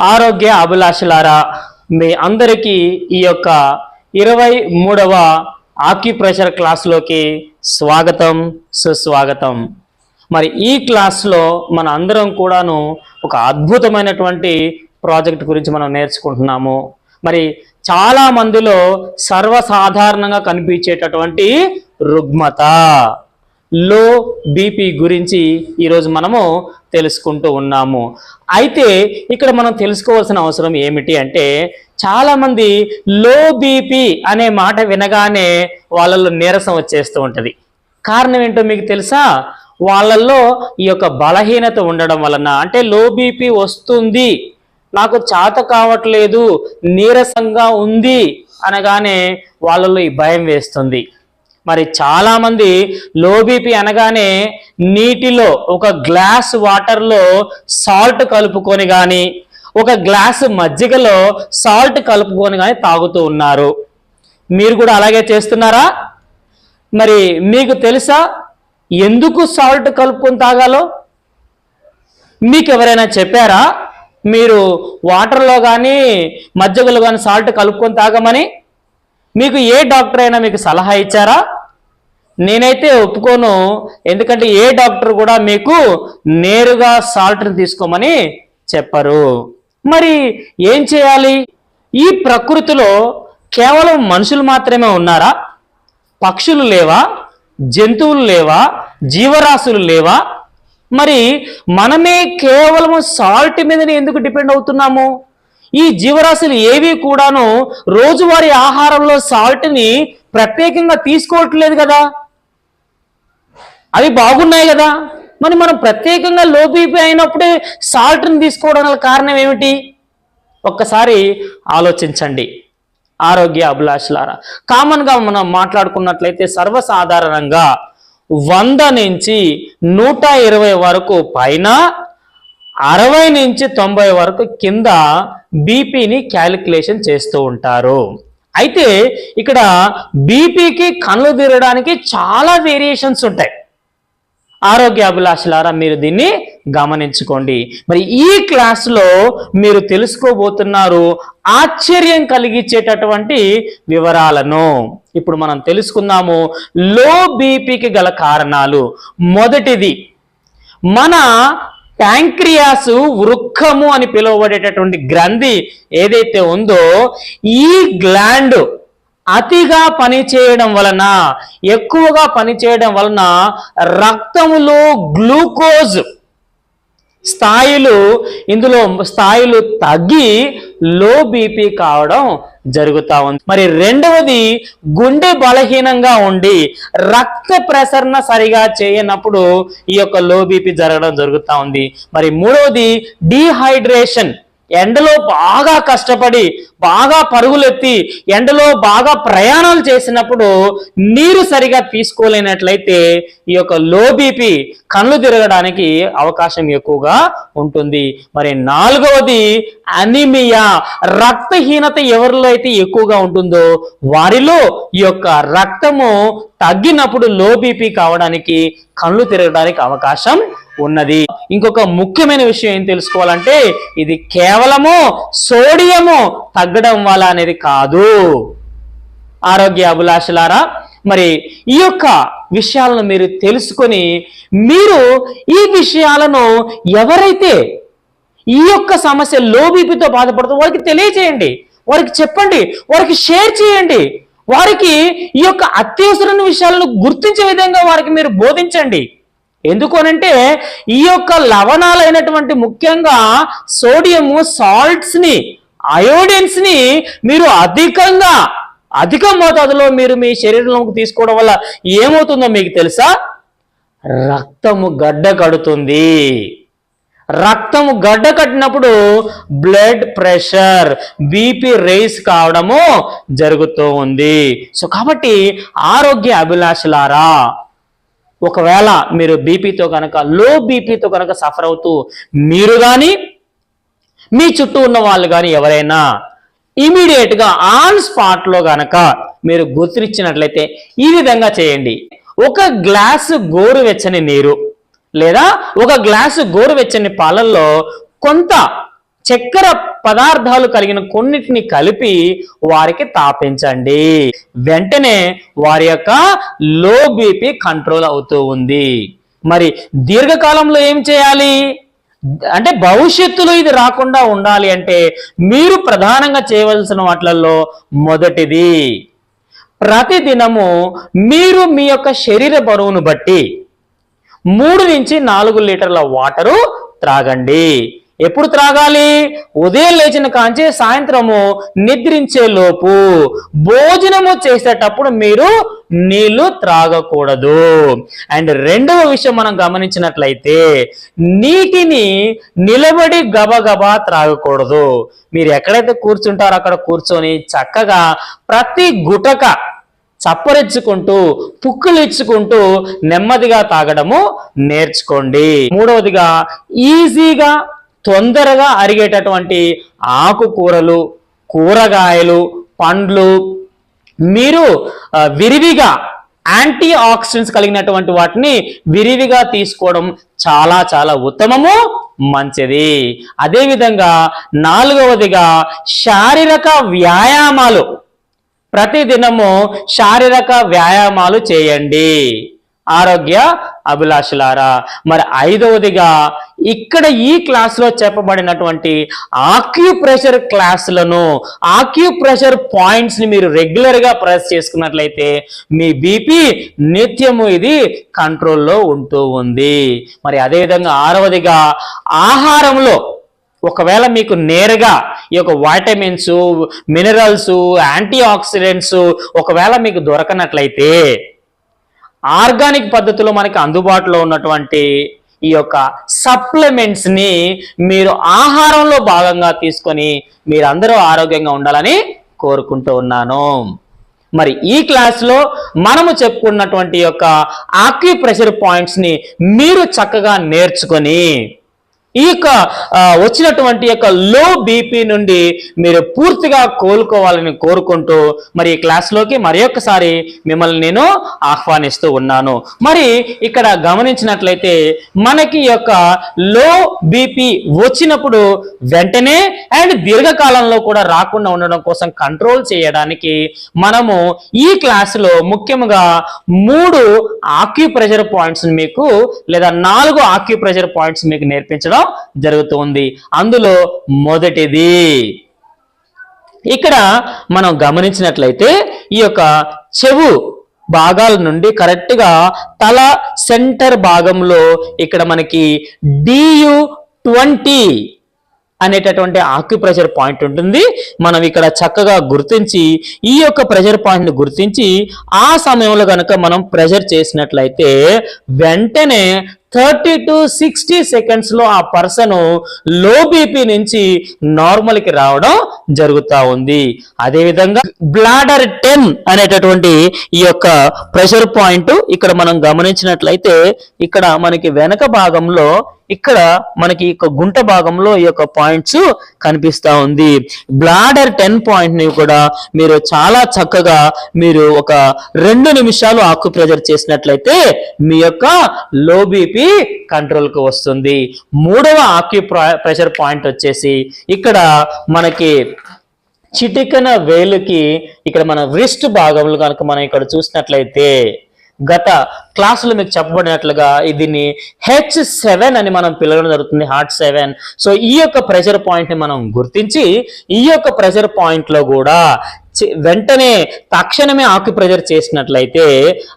ఆరోగ్య అభిలాషులారా మీ అందరికీ ఈ యొక్క ఇరవై మూడవ ఆక్యుప్రెషర్ క్లాస్లోకి స్వాగతం సుస్వాగతం. మరి ఈ క్లాస్లో మన అందరం కూడాను ఒక అద్భుతమైనటువంటి ప్రాజెక్ట్ గురించి మనం నేర్చుకుంటున్నాము. మరి చాలా మందిలో సర్వసాధారణంగా కనిపించేటటువంటి రుగ్మత. లో బీపీ గురించి ఈరోజు మనము తెలుసుకుంటూ ఉన్నాము. అయితే ఇక్కడ మనం తెలుసుకోవాల్సిన అవసరం ఏమిటి అంటే చాలామంది లో బీపీ అనే మాట వినగానే వాళ్ళలో నీరసం వచ్చేస్తూ ఉంటుంది. కారణం ఏంటో మీకు తెలుసా? వాళ్ళల్లో ఈ యొక్క బలహీనత ఉండడం వలన అంటే లో బీపీ వస్తుంది నాకు చాత కావట్లేదు నీరసంగా ఉంది అనగానే వాళ్ళలో ఈ భయం వేస్తుంది. మరి చాలా మంది లో బీపీ అనగానే నీటిలో ఒక గ్లాస్ వాటర్లో సాల్ట్ కలుపుకొని కానీ ఒక గ్లాస్ మజ్జిగలో సాల్ట్ కలుపుకొని కానీ తాగుతూ ఉన్నారు. మీరు కూడా అలాగే చేస్తున్నారా? మరి మీకు తెలుసా ఎందుకు సాల్ట్ కలుపుకొని తాగాలో? మీకు ఎవరైనా చెప్పారా? మీరు వాటర్లో కానీ మజ్జిగలో కానీ సాల్ట్ కలుపుకొని తాగమని? మీకు ఏ డాక్టర్ అయినా మీకు సలహా ఇచ్చారా? నేనైతే ఒప్పుకోను. ఎందుకంటే ఏ డాక్టర్ కూడా మీకు నేరుగా సాల్ట్ని తీసుకోమని చెప్పరు. మరి ఏం చేయాలి? ఈ ప్రకృతిలో కేవలం మనుషులు మాత్రమే ఉన్నారా? పక్షులు లేవా? జంతువులు లేవా? జీవరాశులు లేవా? మరి మనమే కేవలం సాల్ట్ మీదనే ఎందుకు డిపెండ్ అవుతున్నాము? ఈ జీవరాశులు ఏవి కూడాను రోజువారీ ఆహారంలో సాల్ట్ని ప్రత్యేకంగా తీసుకోవట్లేదు కదా. అవి బాగున్నాయి కదా. మరి మనం ప్రత్యేకంగా లోబీపీ అయినప్పుడే సాల్ట్ని తీసుకోవడం గల కారణం ఏమిటి? ఒక్కసారి ఆలోచించండి. ఆరోగ్య అభిలాషులారా కామన్గా మనం మాట్లాడుకున్నట్లయితే సర్వసాధారణంగా వంద నుంచి నూట ఇరవై వరకు పైన అరవై నుంచి తొంభై వరకు కింద బీపీని క్యాలిక్యులేషన్ చేస్తూ ఉంటారు. అయితే ఇక్కడ బీపీకి కళ్ళు తిరగడానికి చాలా వేరియేషన్స్ ఉంటాయి. ఆరోగ్య అభిలాషులారా మీరు దీన్ని గమనించుకోండి. మరి ఈ క్లాస్లో మీరు తెలుసుకోబోతున్నారు ఆశ్చర్యం కలిగించేటటువంటి వివరాలను. ఇప్పుడు మనం తెలుసుకుందాము లో బీపీకి గల కారణాలు. మొదటిది మన ప్యాంక్రియాసు వృక్కము అని పిలువబడేటటువంటి గ్రంథి ఏదైతే ఉందో ఈ గ్లాండ్ అతిగా పనిచేయడం వలన ఎక్కువగా పనిచేయడం వలన రక్తములో గ్లూకోజ్ స్థాయిలు ఇందులో స్థాయిలు తగ్గి లో బీపీ కావడం జరుగుతా ఉంది. మరి రెండవది గుండె బలహీనంగా ఉండి రక్త ప్రసరణ సరిగా చేయనప్పుడు ఈ యొక్క లో బీపీ జరగడం జరుగుతూ ఉంది. మరి మూడవది డీహైడ్రేషన్ ఎండలో బాగా కష్టపడి బాగా పరుగులెత్తి ఎండలో బాగా ప్రయాణాలు చేసినప్పుడు నీరు సరిగా తీసుకోలేనట్లయితే ఈ యొక్క లో బీపీ కళ్ళు తిరగడానికి అవకాశం ఎక్కువగా ఉంటుంది. మరి నాలుగవది అనిమియా. రక్తహీనత ఎవరిలో అయితే ఎక్కువగా ఉంటుందో వారిలో ఈ యొక్క రక్తము తగ్గినప్పుడు లో బీపీ కావడానికి కళ్ళు తిరగడానికి అవకాశం ఉన్నది. ఇంకొక ముఖ్యమైన విషయం ఏం తెలుసుకోవాలంటే ఇది కేవలము సోడియము తగ్గడం వల్ల అనేది కాదు. ఆరోగ్య అభిలాషలారా మరి ఈ యొక్క విషయాలను మీరు తెలుసుకొని మీరు ఈ విషయాలను ఎవరైతే ఈ యొక్క సమస్య లో బీపీతో బాధపడుతూ వారికి తెలియజేయండి వారికి చెప్పండి వారికి షేర్ చేయండి వారికి ఈ యొక్క అత్యవసరమైన విషయాలను గుర్తించే విధంగా వారికి మీరు బోధించండి. ఎందుకు అనంటే ఈ యొక్క లవణాలైనటువంటి ముఖ్యంగా సోడియము సాల్ట్స్ని అయోడిన్స్ని మీరు అధికంగా అధిక మోతాదులో మీరు మీ శరీరంలోకి తీసుకోవడం వల్ల ఏమవుతుందో మీకు తెలుసా? రక్తము గడ్డ కడుతుంది. రక్తము గడ్డ కట్టినప్పుడు బ్లడ్ ప్రెషర్ బీపీ రేస్ కావడము జరుగుతూ ఉంది. సో కాబట్టి ఆరోగ్య అభిలాషులారా ఒకవేళ మీరు బీపీతో కనుక లో బీపీతో కనుక సఫర్ అవుతూ మీరు కానీ మీ చుట్టూ ఉన్న వాళ్ళు కానీ ఎవరైనా ఇమీడియట్గా ఆన్ స్పాట్లో కనుక మీరు గుర్తించినట్లయితే ఈ విధంగా చేయండి. ఒక గ్లాసు గోరువెచ్చని నీరు లేదా ఒక గ్లాసు గోరువెచ్చని పాలల్లో కొంత చక్కెర పదార్థాలు కలిగిన కొన్నిటిని కలిపి వారికి తాపించండి. వెంటనే వారి యొక్క లో బీపీ కంట్రోల్ అవుతూ ఉంది. మరి దీర్ఘకాలంలో ఏం చేయాలి? అంటే భవిష్యత్తులో ఇది రాకుండా ఉండాలి అంటే మీరు ప్రధానంగా చేయవలసిన వాటిలలో మొదటిది. ప్రతిదినము మీరు మీ యొక్క శరీర బరువును బట్టి మూడు నుంచి నాలుగు లీటర్ల వాటరు త్రాగండి. ఎప్పుడు త్రాగాలి? ఉదయం లేచిన కాంచి సాయంత్రము నిద్రించే లోపు భోజనము చేసేటప్పుడు మీరు నీళ్ళు త్రాగకూడదు. అండ్ రెండవ విషయం మనం గమనించినట్లయితే నీటిని నిలబడి గబగబా త్రాగకూడదు. మీరు ఎక్కడైతే కూర్చుంటారో అక్కడ కూర్చొని చక్కగా ప్రతి గుటక చప్పరిచ్చుకుంటూ పుక్కులు ఇచ్చుకుంటూ నెమ్మదిగా తాగడము నేర్చుకోండి. మూడవదిగా ఈజీగా తొందరగా అరిగేటటువంటి ఆకుకూరలు కూరగాయలు పండ్లు మీరు విరివిగా యాంటీ ఆక్సిడెంట్స్ కలిగినటువంటి వాటిని విరివిగా తీసుకోవడం చాలా చాలా ఉత్తమము మంచిది. అదేవిధంగా నాలుగవదిగా శారీరక వ్యాయామాలు. ప్రతిదినము శారీరక వ్యాయామాలు చేయండి. ఆరోగ్య అభిలాషులారా మరి ఐదవదిగా ఇక్కడ ఈ క్లాస్లో చెప్పబడినటువంటి ఆక్యుప్రెషర్ క్లాసులను ఆక్యుప్రెషర్ పాయింట్స్ని మీరు రెగ్యులర్గా ప్రెస్ చేసుకున్నట్లయితే మీ బీపీ నిత్యము ఇది కంట్రోల్లో ఉంటూ ఉంది. మరి అదేవిధంగా ఆరవదిగా ఆహారంలో ఒకవేళ మీకు నేరుగా ఈ యొక్క వైటమిన్స్ మినరల్స్ యాంటీ ఆక్సిడెంట్స్ ఒకవేళ మీకు దొరకనట్లయితే ఆర్గానిక్ పద్ధతిలో మనకి అందుబాటులో ఉన్నటువంటి ఈ యొక్క సప్లిమెంట్స్ని మీరు ఆహారంలో భాగంగా తీసుకొని మీరందరూ ఆరోగ్యంగా ఉండాలని కోరుకుంటూ ఉన్నాను. మరి ఈ క్లాస్లో మనము చెప్పుకున్నటువంటి యొక్క ఆక్యుప్రెషర్ పాయింట్స్ని మీరు చక్కగా నేర్చుకొని ఈ యొక్క వచ్చినటువంటి యొక్క లో బీపీ నుండి మీరు పూర్తిగా కోలుకోవాలని కోరుకుంటూ మరి ఈ క్లాస్లోకి మరి ఒక్కసారి మిమ్మల్ని నేను ఆహ్వానిస్తూ ఉన్నాను. మరి ఇక్కడ గమనించినట్లయితే మనకి యొక్క లో బీపీ వచ్చినప్పుడు వెంటనే అండ్ దీర్ఘకాలంలో కూడా రాకుండా ఉండడం కోసం కంట్రోల్ చేయడానికి మనము ఈ క్లాసులో ముఖ్యంగా మూడు ఆక్యుప్రెజర్ పాయింట్స్ మీకు లేదా నాలుగు ఆక్యుప్రెజర్ పాయింట్స్ మీకు నేర్పించడం జరుగుతుంది అందులో మొదటిది. ఇక్కడ మనం గమనించినట్లయితే ఈ యొక్క చెవు భాగాల నుండి కరెక్ట్గా తల సెంటర్ భాగంలో ఇక్కడ మనకి డియు ట్వంటీ అనేటటువంటి ఆక్యుప్రెషర్ పాయింట్ ఉంటుంది. మనం ఇక్కడ చక్కగా గుర్తించి ఈ యొక్క ప్రెషర్ పాయింట్ని గుర్తించి ఆ సమయంలో కనుక మనం ప్రెషర్ చేసినట్లయితే వెంటనే థర్టీ టు సిక్స్టీ సెకండ్స్లో ఆ పర్సన్లో బీపీ నుంచి నార్మల్కి రావడం జరుగుతా ఉంది. అదేవిధంగా బ్లాడర్ టెన్ అనేటటువంటి ఈ యొక్క ప్రెషర్ పాయింట్ ఇక్కడ మనం గమనించినట్లయితే ఇక్కడ మనకి వెనక భాగంలో ఇక్కడ మనకి ఈ యొక్క గుంట భాగంలో ఈ యొక్క పాయింట్స్ కనిపిస్తా ఉంది. బ్లాడర్ టెన్ పాయింట్ని కూడా మీరు చాలా చక్కగా మీరు ఒక రెండు నిమిషాలు ఆకు ప్రెజర్ చేసినట్లయితే మీ యొక్క లో బీపీ కంట్రోల్కు వస్తుంది. మూడవ ఆక్యు ప్రెషర్ పాయింట్ వచ్చేసి ఇక్కడ మనకి చిటికన వేలుకి ఇక్కడ మన రిస్ట్ భాగంలో కనుక మనం ఇక్కడ చూసినట్లయితే గత క్లాసులో మీకు చెప్పబడినట్లుగా దీన్ని హెచ్ సెవెన్ అని మనం పిలవడం జరుగుతుంది హార్ట్ సెవెన్ సో ఈ యొక్క ప్రెషర్ పాయింట్ని మనం గుర్తించి ఈ యొక్క ప్రెషర్ పాయింట్లో కూడా వెంటనే తక్షణమే ఆక్యుప్రెజర్ చేసినట్లయితే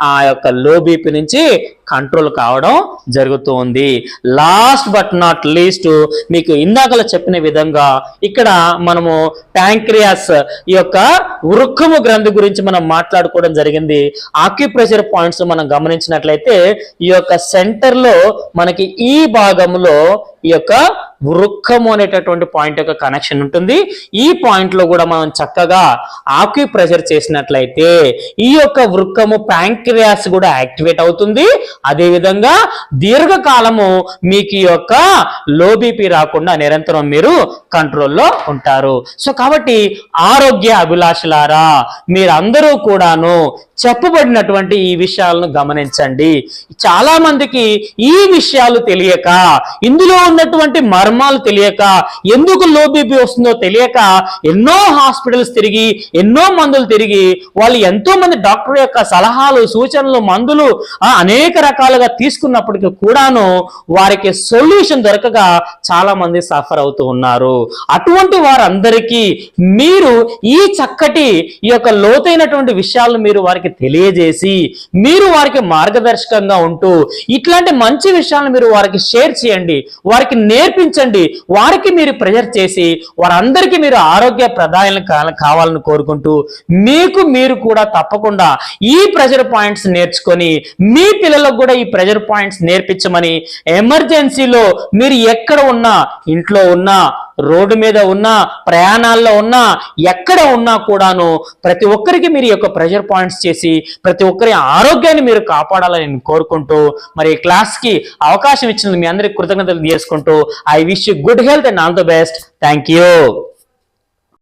ఆ యొక్క లో బీపీ నుంచి కంట్రోల్ కావడం జరుగుతూ ఉంది లాస్ట్ బట్ నాట్ లీస్ట్ మీకు ఇందాకలో చెప్పిన విధంగా ఇక్కడ మనము ప్యాంక్రియాస్ ఈ యొక్క వృక్కము గ్రంథి గురించి మనం మాట్లాడుకోవడం జరిగింది. ఆక్యుప్రెషర్ పాయింట్స్ మనం గమనించినట్లయితే ఈ యొక్క సెంటర్లో మనకి ఈ భాగంలో ఈ యొక్క వృక్కము అనేటటువంటి పాయింట్ యొక్క కనెక్షన్ ఉంటుంది. ఈ పాయింట్లో కూడా మనం చక్కగా ఆక్యుప్రెషర్ చేసినట్లయితే ఈ యొక్క వృక్కము ప్యాంక్రియాస్ కూడా యాక్టివేట్ అవుతుంది. అదేవిధంగా దీర్ఘకాలము మీకు ఈ యొక్క లో బీపీ రాకుండా నిరంతరం మీరు కంట్రోల్లో ఉంటారు. సో కాబట్టి ఆరోగ్య అభిలాషులారా మీరందరూ కూడాను చెప్పబడినటువంటి ఈ విషయాలను గమనించండి. చాలా మందికి ఈ విషయాలు తెలియక ఇందులో ఉన్నటువంటి మర్మాలు తెలియక ఎందుకు లోబీపీ వస్తుందో తెలియక ఎన్నో హాస్పిటల్స్ తిరిగి ఎన్నో మందులు తిరిగి వాళ్ళు ఎంతో మంది డాక్టర్ యొక్క సలహాలు సూచనలు మందులు అనేక రకాలుగా తీసుకున్నప్పటికీ కూడాను వారికి సొల్యూషన్ దొరకక చాలా మంది సఫర్ అవుతూ ఉన్నారు. అటువంటి వారందరికీ మీరు ఈ చక్కటి ఈ యొక్క లోతైనటువంటి విషయాలు మీరు వారికి తెలియజేసి మీరు వారికి మార్గదర్శకంగా ఉంటూ ఇట్లాంటి మంచి విషయాలను మీరు వారికి షేర్ చేయండి వారికి నేర్పించండి వారికి మీరు ప్రెజర్ చేసి వారందరికీ మీరు ఆరోగ్య ప్రదాయాలను కావాలని కోరుకుంటూ మీకు మీరు కూడా తప్పకుండా ఈ ప్రెజర్ పాయింట్స్ నేర్చుకొని మీ పిల్లలకు కూడా ఈ ప్రెజర్ పాయింట్స్ నేర్పించమని ఎమర్జెన్సీలో మీరు ఎక్కడ ఉన్నా ఇంట్లో ఉన్నా రోడ్డు మీద ఉన్నా ప్రయాణాల్లో ఉన్నా ఎక్కడ ఉన్నా కూడాను ప్రతి ఒక్కరికి మీరు యొక్క ప్రెషర్ పాయింట్స్ చేసి ప్రతి ఒక్కరి ఆరోగ్యాన్ని మీరు కాపాడాలని నేను కోరుకుంటూ మరి క్లాస్కి అవకాశం ఇచ్చిన మీ అందరికి కృతజ్ఞతలు చేసుకుంటూ I wish you good health and all the best thank you